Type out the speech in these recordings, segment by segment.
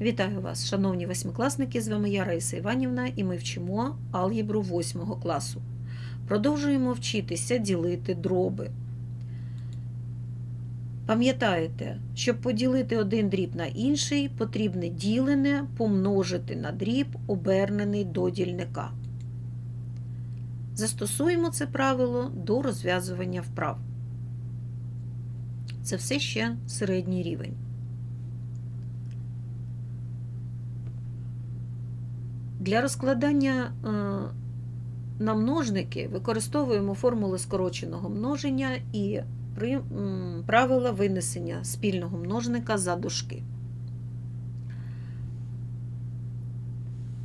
Вітаю вас, шановні восьмикласники! З вами я Раїса Іванівна, і ми вчимо алгебру 8 класу. Продовжуємо вчитися ділити дроби. Пам'ятаєте, щоб поділити один дріб на інший, потрібне ділене помножити на дріб, обернений до дільника. Застосуємо це правило до розв'язування вправ. Це все ще середній рівень. Для розкладання е, на множники використовуємо формули скороченого множення і правила винесення спільного множника за дужки.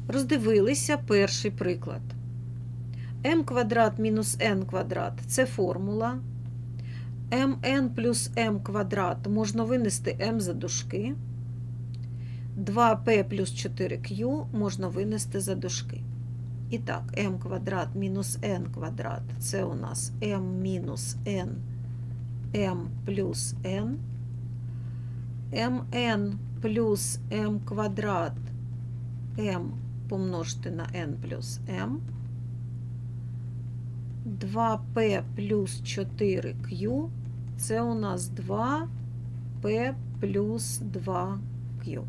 Роздивилися перший приклад. m квадрат мінус n квадрат це формула. mn плюс m квадрат можна винести m за дужки. 2p плюс 4q можна винести за дужки. І так, m квадрат мінус n квадрат це у нас m мінус n, m плюс n, mn плюс m квадрат m помножити на n плюс m, 2p плюс 4q це у нас 2p плюс 2q.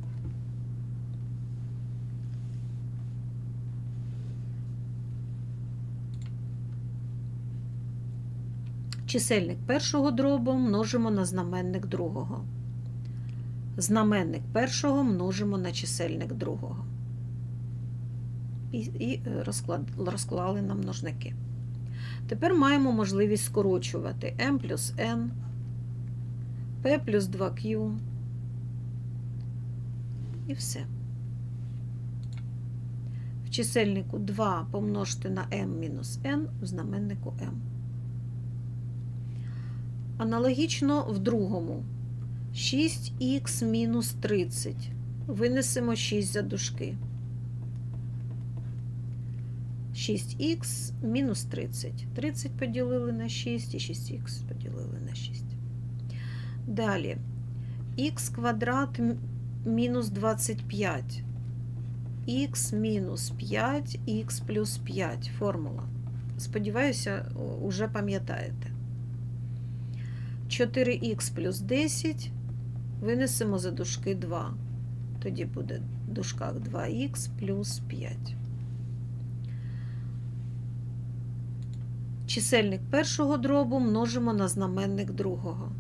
Чисельник першого дробу множимо на знаменник другого. Знаменник першого множимо на чисельник другого. І, е, розклали на множники. Тепер маємо можливість скорочувати m плюс n, p плюс 2q. І все. В чисельнику 2 помножити на m мінус n, в знаменнику m. Аналогічно в другому 6х мінус 30. Винесемо 6 за дужки. 6х мінус 30. 30 поділили на 6 і 6х поділили на 6. Далі х квадрат мінус 25. х мінус 5, х плюс 5. Формула. Сподіваюся, уже пам'ятаєте. 4х плюс 10 винесемо за дужки 2. Тоді буде в дужках 2х плюс 5. Чисельник першого дробу множимо на знаменник другого.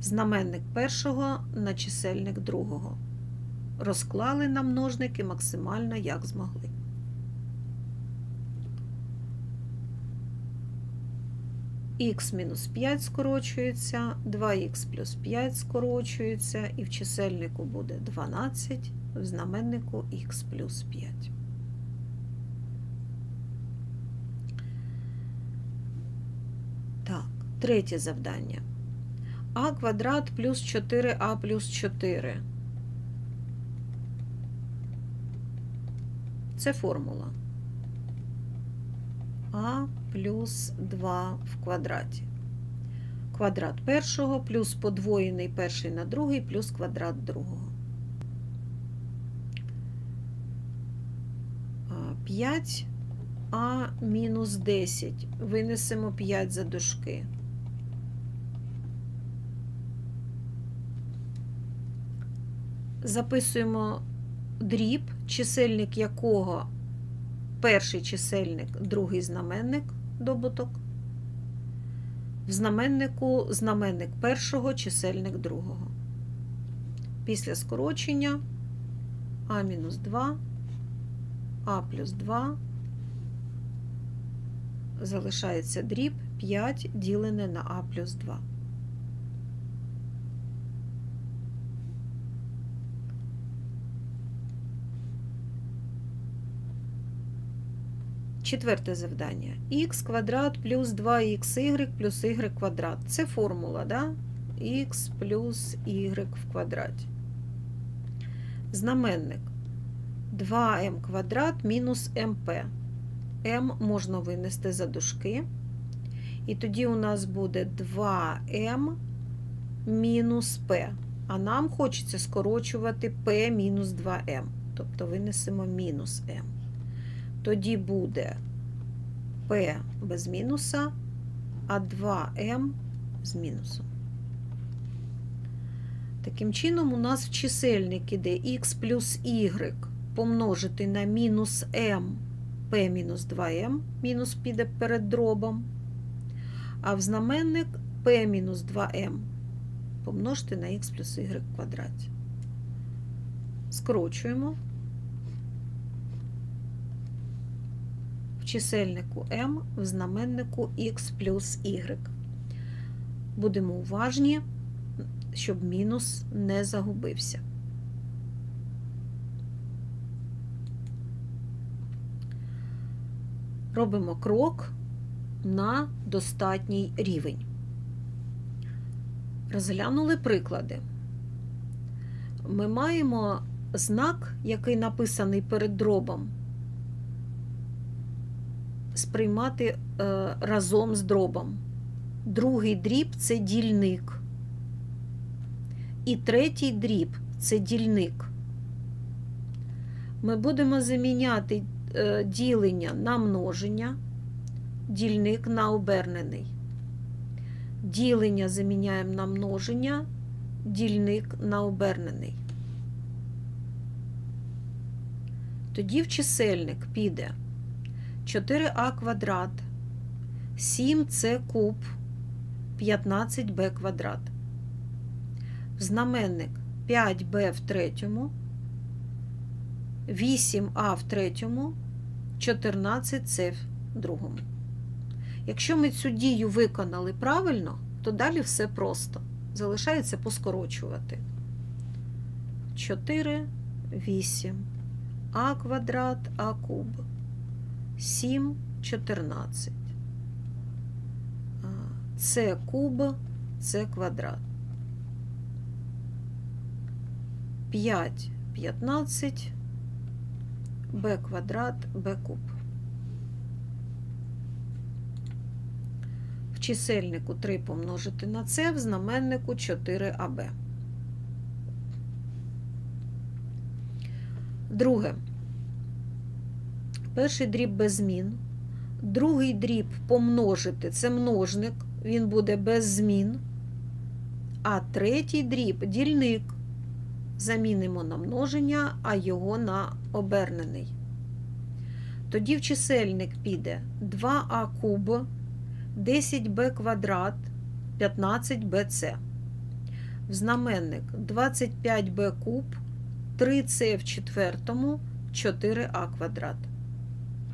Знаменник першого на чисельник другого. Розклали на множники максимально як змогли. Х мінус 5 скорочується, 2х плюс 5 скорочується, і в чисельнику буде 12, в знаменнику х плюс 5. Так, третє завдання. а квадрат плюс 4а плюс 4. Це формула. а плюс 2 в квадраті. Квадрат першого плюс подвоєний перший на другий плюс квадрат другого. 5 а мінус 10. Винесемо 5 за дужки. Записуємо дріб, чисельник якого перший чисельник, другий знаменник добуток. В знаменнику знаменник першого, чисельник другого. Після скорочення а мінус 2, а плюс 2 залишається дріб 5 ділене на а плюс 2. Четверте завдання. х квадрат плюс 2xy плюс y квадрат. Це формула, да? х плюс y в квадраті. Знаменник 2m квадрат мінус mp. m можна винести за дужки. І тоді у нас буде 2m мінус p. А нам хочеться скорочувати p мінус 2m. Тобто винесемо мінус m. Тоді буде p без мінуса, а 2m з мінусом. Таким чином, у нас в чисельник іде x плюс y помножити на мінус m p мінус 2m, мінус піде перед дробом, а в знаменник p мінус 2m помножити на x плюс y в квадраті. Скорочуємо. В чисельнику m, в знаменнику x плюс y. Будемо уважні, щоб мінус не загубився. Робимо крок на достатній рівень. Розглянули приклади. Ми маємо знак, який написаний перед дробом, сприймати е, разом з дробом. Другий дріб це дільник. І третій дріб це дільник. Ми будемо заміняти е, ділення на множення, дільник на обернений. Ділення заміняємо на множення, дільник на обернений. Тоді в чисельник піде 4а квадрат, 7c куб, 15b квадрат. В знаменник 5b в третьому, 8а в третьому, 14c в другому. Якщо ми цю дію виконали правильно, то далі все просто. Залишається поскорочувати. 4, 8, а квадрат, а куб, 7, 14. С куб, С квадрат. 5, 15, Б квадрат, Б куб. В чисельнику 3 помножити на С, в знаменнику 4АБ. Друге. Перший дріб без змін. Другий дріб помножити це множник, він буде без змін. А третій дріб дільник. Замінимо на множення, а його на обернений. Тоді в чисельник піде 2а куб, 10b квадрат, 15bc. В знаменник 25b куб, 3c в четвертому, 4а квадрат.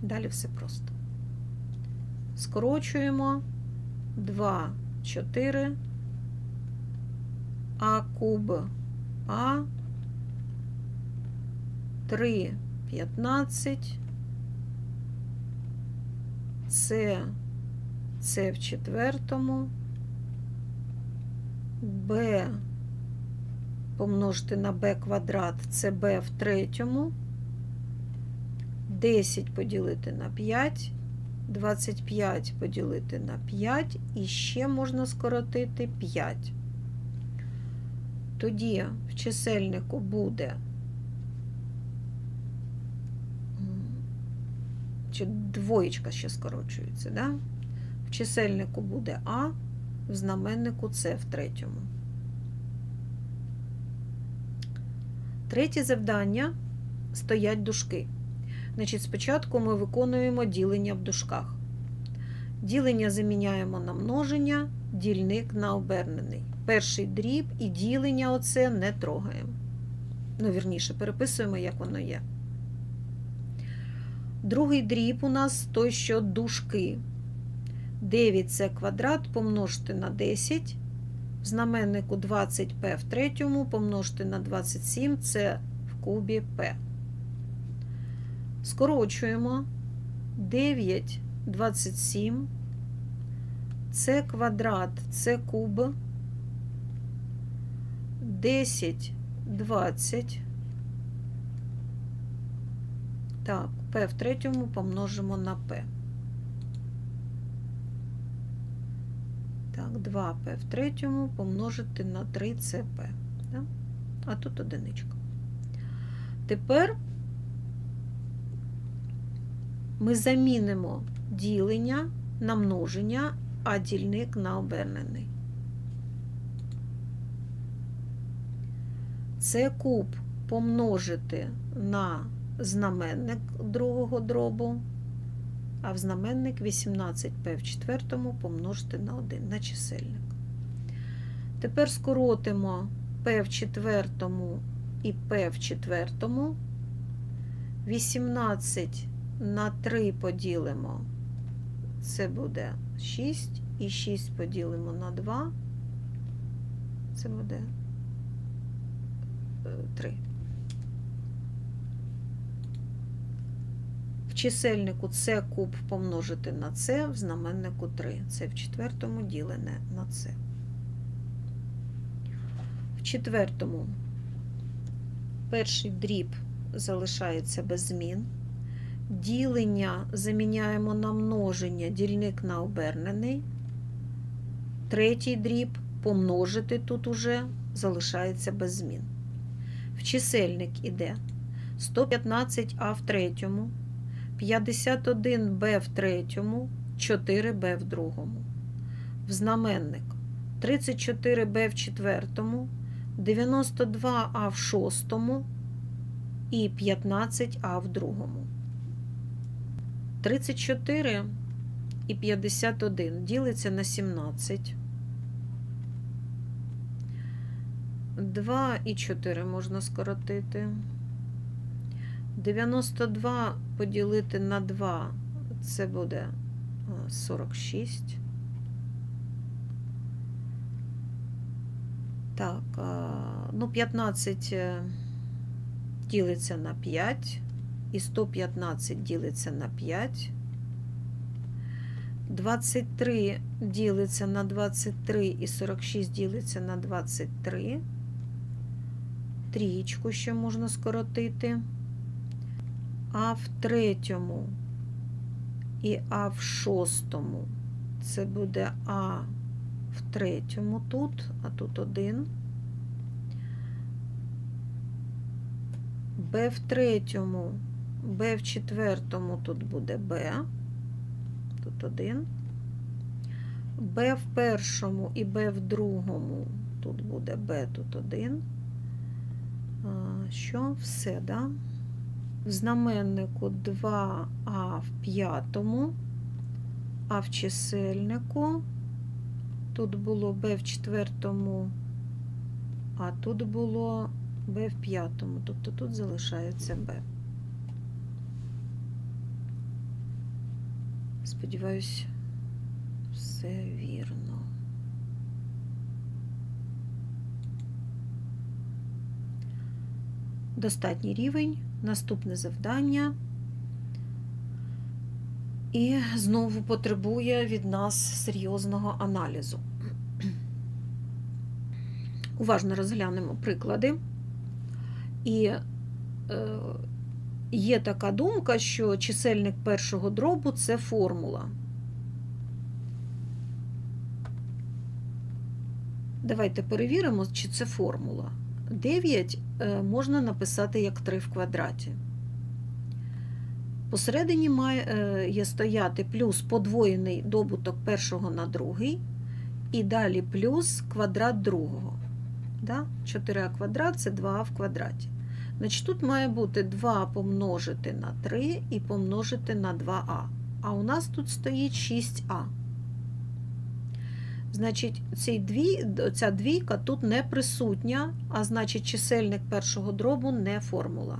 Далі все просто. Скорочуємо. 2, 4, а куб А, 3, 15, С, С в четвертому, Б помножити на Б квадрат, це Б в третьому, 10 поділити на 5, 25 поділити на 5 і ще можна скоротити 5. Тоді в чисельнику буде чи двоєчка ще скорочується, да? в чисельнику буде А, в знаменнику С в третьому. Третє завдання стоять дужки. Значить, спочатку ми виконуємо ділення в дужках. Ділення заміняємо на множення, дільник на обернений. Перший дріб і ділення оце не трогаємо. Ну, вірніше, переписуємо, як воно є. Другий дріб у нас той, що дужки. 9 це квадрат помножити на 10. В знаменнику 20p в третьому помножити на 27 це в кубі p. Скорочуємо 9, 27, це квадрат, це куб, 10, 20. Так, p в третьому помножимо на p. Так, 2p в третьому помножити на 3cp. Да? А тут одиничка. Тепер ми замінимо ділення на множення, а дільник на обернений. Це куб помножити на знаменник другого дробу, а в знаменник 18p в четвертому помножити на 1 на чисельник. Тепер скоротимо p в четвертому і p в четвертому. 18 на 3 поділимо. Це буде 6. І 6 поділимо на 2. Це буде 3. В чисельнику це куб помножити на це, в знаменнику 3. Це в четвертому ділене на це. В четвертому перший дріб залишається без змін. Ділення заміняємо на множення, дільник на обернений. Третій дріб помножити тут уже залишається без змін. В чисельник іде 115а в третьому, 51б в третьому, 4б в другому. В знаменник 34б в четвертому, 92а в шостому і 15а в другому. 34 і 51 ділиться на 17. 2 і 4 можна скоротити. 92 поділити на 2 це буде 46. Так, ну 15 ділиться на 5, і 115 ділиться на 5. 23 ділиться на 23 і 46 ділиться на 23. Трієчку ще можна скоротити. А в третьому і А в шостому це буде А в третьому тут, а тут один. Б в третьому, Б в четвертому тут буде Б, тут один. Б в першому і Б в другому тут буде Б, тут один. Що? Все, да? В знаменнику 2А в п'ятому, а в чисельнику тут було Б в четвертому, а тут було Б в п'ятому, тобто тут залишається Б. Сподіваюсь, все вірно. Достатній рівень, наступне завдання. І знову потребує від нас серйозного аналізу. Уважно розглянемо приклади. І е, є така думка, що чисельник першого дробу це формула. Давайте перевіримо, чи це формула. 9 е, можна написати як 3 в квадраті. Посередині має е, стояти плюс подвоєний добуток першого на другий, і далі плюс квадрат другого. 4а квадрат це 2а в квадраті. Значить, Тут має бути 2 помножити на 3 і помножити на 2а. А у нас тут стоїть 6а. Значить, ці дві, ця двійка тут не присутня, а значить, чисельник першого дробу не формула.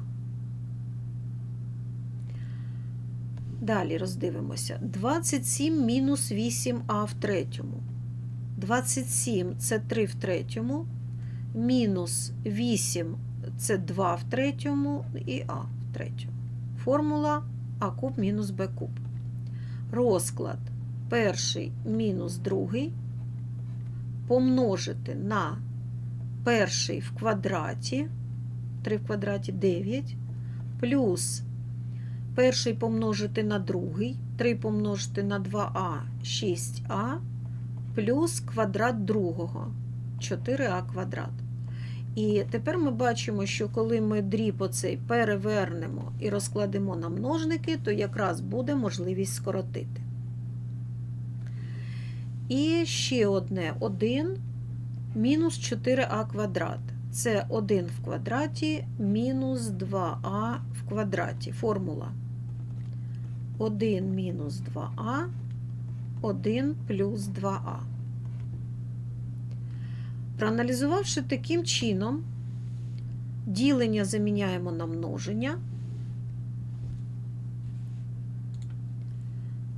Далі роздивимося. 27 мінус 8а в третьому. 27 це 3 в третьому, мінус 8 це 2 в третьому і А в третьому. Формула А куб мінус Б куб. Розклад перший мінус другий помножити на перший в квадраті, 3 в квадраті 9, плюс перший помножити на другий, 3 помножити на 2а 6а, плюс квадрат другого 4а квадрат. І тепер ми бачимо, що коли ми дріб оцей перевернемо і розкладемо на множники, то якраз буде можливість скоротити. І ще одне 1 мінус 4а квадрат. Це 1 в квадраті мінус 2а в квадраті. Формула 1 мінус 2а, 1 плюс 2а. Проаналізувавши таким чином, ділення заміняємо на множення,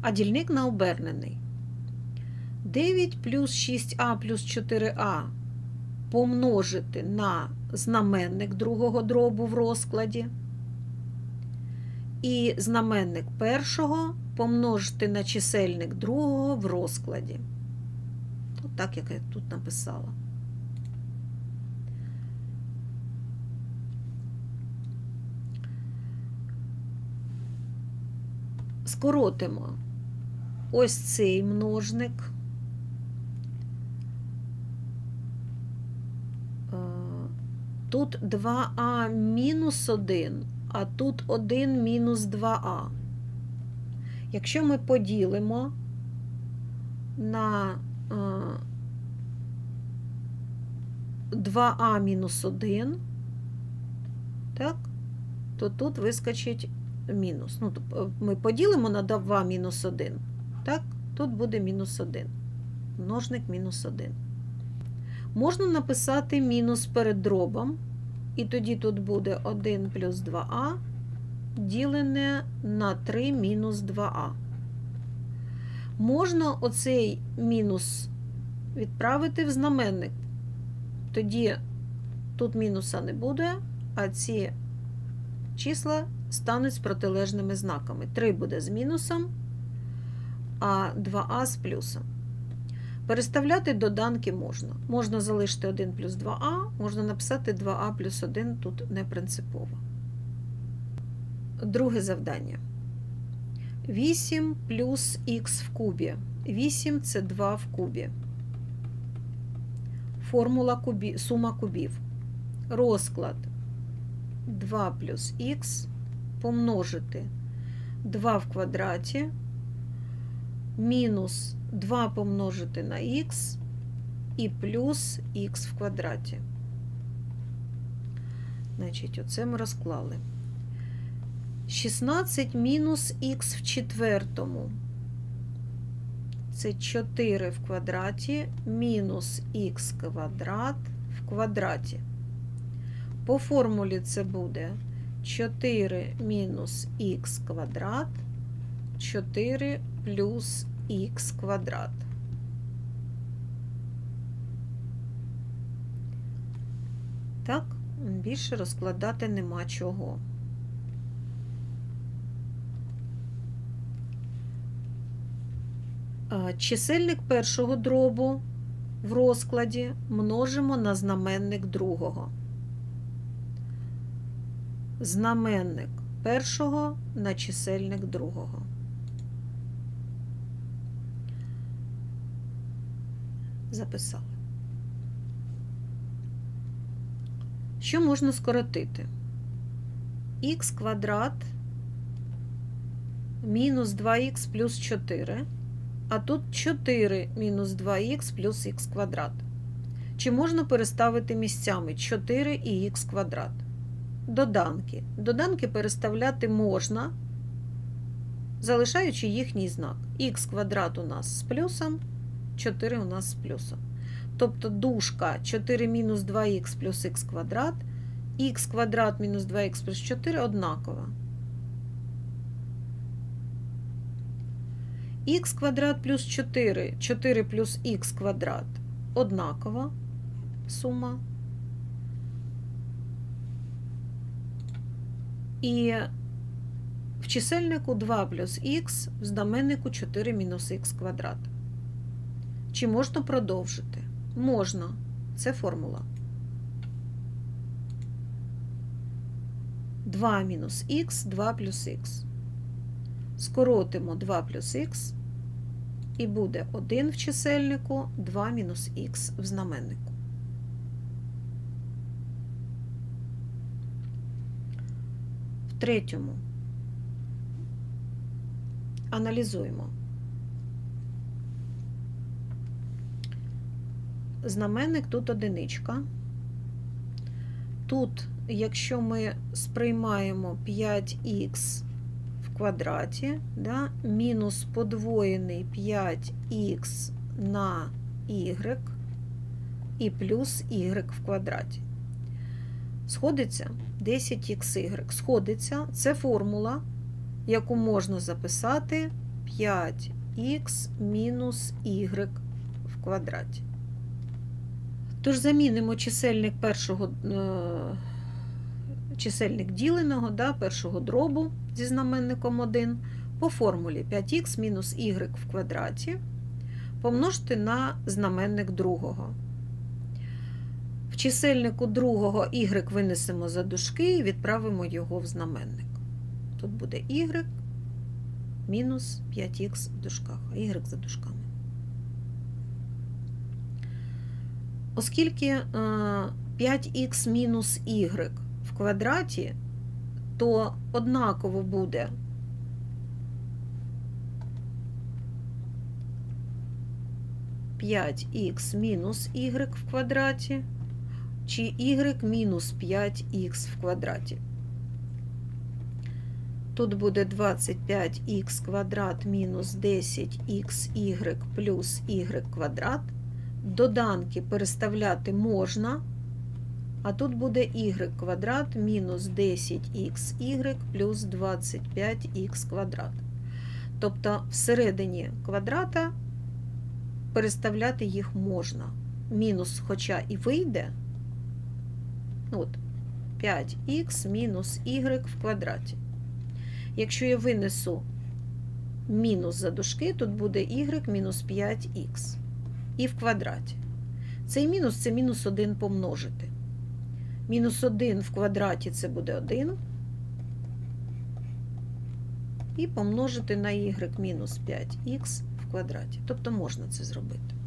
а дільник на обернений. 9 плюс 6а плюс 4а помножити на знаменник другого дробу в розкладі. І знаменник першого помножити на чисельник другого в розкладі. От так, як я тут написала. Скоротимо ось цей множник. Е, Тут 2а мінус 1, а тут 1 мінус 2а. Якщо ми поділимо на 2а мінус 1, так, то тут вискочить мінус. Ну, тобто ми поділимо на 2 мінус 1, так, тут буде мінус 1. Множник мінус 1. Можна написати мінус перед дробом, і тоді тут буде 1 плюс 2а ділене на 3 мінус 2а. Можна оцей мінус відправити в знаменник. Тоді тут мінуса не буде, а ці числа стануть з протилежними знаками. 3 буде з мінусом, а 2а з плюсом. Переставляти доданки можна. Можна залишити 1 плюс 2а, можна написати 2а плюс 1 тут не принципово. Друге завдання. 8 плюс х в кубі. 8 це 2 в кубі. Формула кубі, сума кубів. Розклад 2 плюс х помножити 2 в квадраті мінус 2 помножити на х і плюс х в квадраті. Значить, оце ми розклали. 16 мінус х в четвертому. Це 4 в квадраті мінус х квадрат в квадраті. По формулі це буде 4 мінус х квадрат, 4 плюс х квадрат. Так, більше розкладати нема чого. Чисельник першого дробу в розкладі множимо на знаменник другого. Знаменник першого на чисельник другого. Записали. Що можна скоротити? Х квадрат мінус 2х плюс 4, а тут 4 мінус 2х плюс х квадрат. Чи можна переставити місцями 4 і х квадрат? Доданки. Доданки переставляти можна, залишаючи їхній знак. Х квадрат у нас з плюсом, 4 у нас з плюсом. Тобто дужка 4 мінус 2х плюс х квадрат, х квадрат мінус 2х плюс 4 однакова. х квадрат плюс 4, 4 плюс х квадрат однакова сума. І в чисельнику 2 плюс х, в знаменнику 4 мінус х квадрат. Чи можна продовжити? Можна. Це формула. 2 мінус х, 2 плюс х. Скоротимо 2 плюс х, і буде 1 в чисельнику, 2 мінус х в знаменнику. В третьому. Аналізуємо. Знаменник тут одиничка. Тут, якщо ми сприймаємо 5х в квадраті, да, мінус подвоєний 5х на y і плюс y в квадраті. Сходиться 10xy. Сходиться це формула, яку можна записати 5х мінус y в квадраті. Тож замінимо чисельник першого е, чисельник діленого, да, першого дробу зі знаменником 1 по формулі 5х мінус y в квадраті помножити на знаменник другого. В чисельнику другого y винесемо за дужки і відправимо його в знаменник. Тут буде y мінус 5х в дужках, а y за дужками. Оскільки 5х мінус y в квадраті, то однаково буде п'ять х мінус y в квадраті чи y мінус 5х в квадраті. Тут буде 25х квадрат мінус 10xy плюс y квадрат. Доданки переставляти можна, а тут буде y квадрат мінус 10xy плюс 25х квадрат. Тобто всередині квадрата переставляти їх можна. Мінус, хоча і вийде, от, 5х мінус y в квадраті. Якщо я винесу мінус за дужки, тут буде y мінус 5х і в квадраті. Цей мінус це мінус 1 помножити. Мінус 1 в квадраті це буде 1. І помножити на y мінус 5х в квадраті. Тобто можна це зробити.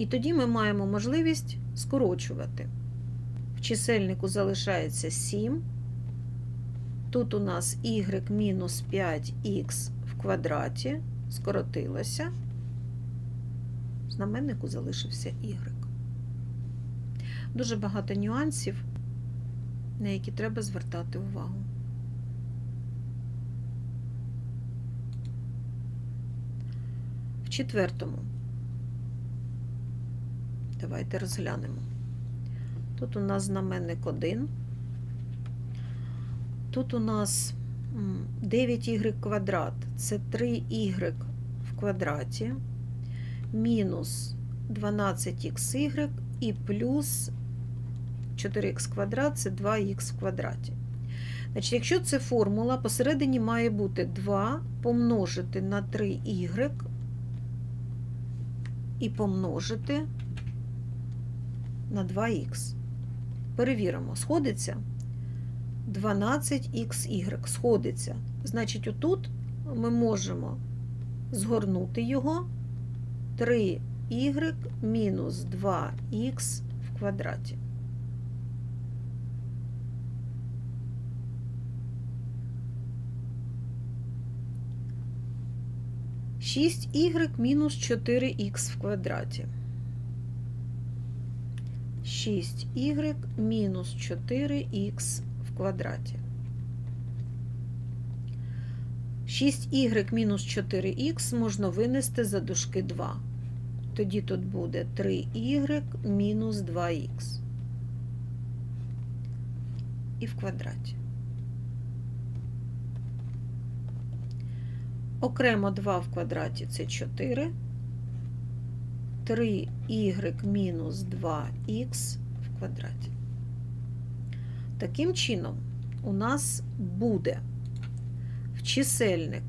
І тоді ми маємо можливість скорочувати. В чисельнику залишається 7. Тут у нас y мінус 5х в квадраті скоротилося. Знаменнику залишився y. Дуже багато нюансів, на які треба звертати увагу. В четвертому. Давайте розглянемо. Тут у нас знаменник 1. Тут у нас 9y квадрат це 3y в квадраті, мінус 12xy і плюс 4х квадрат це 2х в квадраті. Значить, Якщо це формула, посередині має бути 2 помножити на 3y і помножити на 2х. Перевіримо, сходиться 12xy сходиться. Значить, отут ми можемо згорнути його 3y мінус 2х в квадраті. Шість мінус 4х в квадраті. 6y мінус 4х в квадраті. 6y мінус 4х можна винести за дужки 2. Тоді тут буде 3y мінус 2х. І в квадраті. Окремо 2 в квадраті це 4. 3y мінус 2х в квадраті. Таким чином, у нас буде в чисельник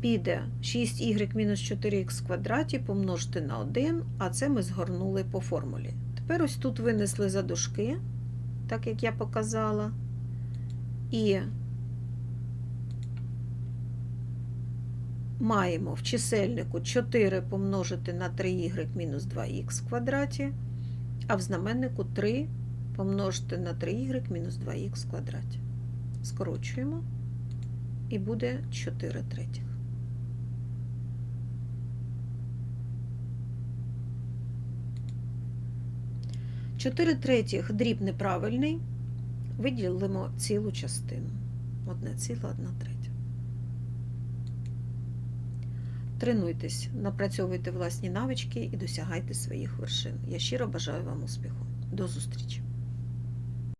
піде 6y мінус 4х в квадраті помножити на 1, а це ми згорнули по формулі. Тепер ось тут винесли за дужки, так як я показала, і маємо в чисельнику 4 помножити на 3y мінус 2х в квадраті, а в знаменнику 3 помножити на 3y мінус 2х в квадраті. Скорочуємо і буде 4 третіх. Чотири третіх дріб неправильний. Виділимо цілу частину. Одне ціла, одна третя. Тренуйтесь, напрацьовуйте власні навички і досягайте своїх вершин. Я щиро бажаю вам успіху. До зустрічі!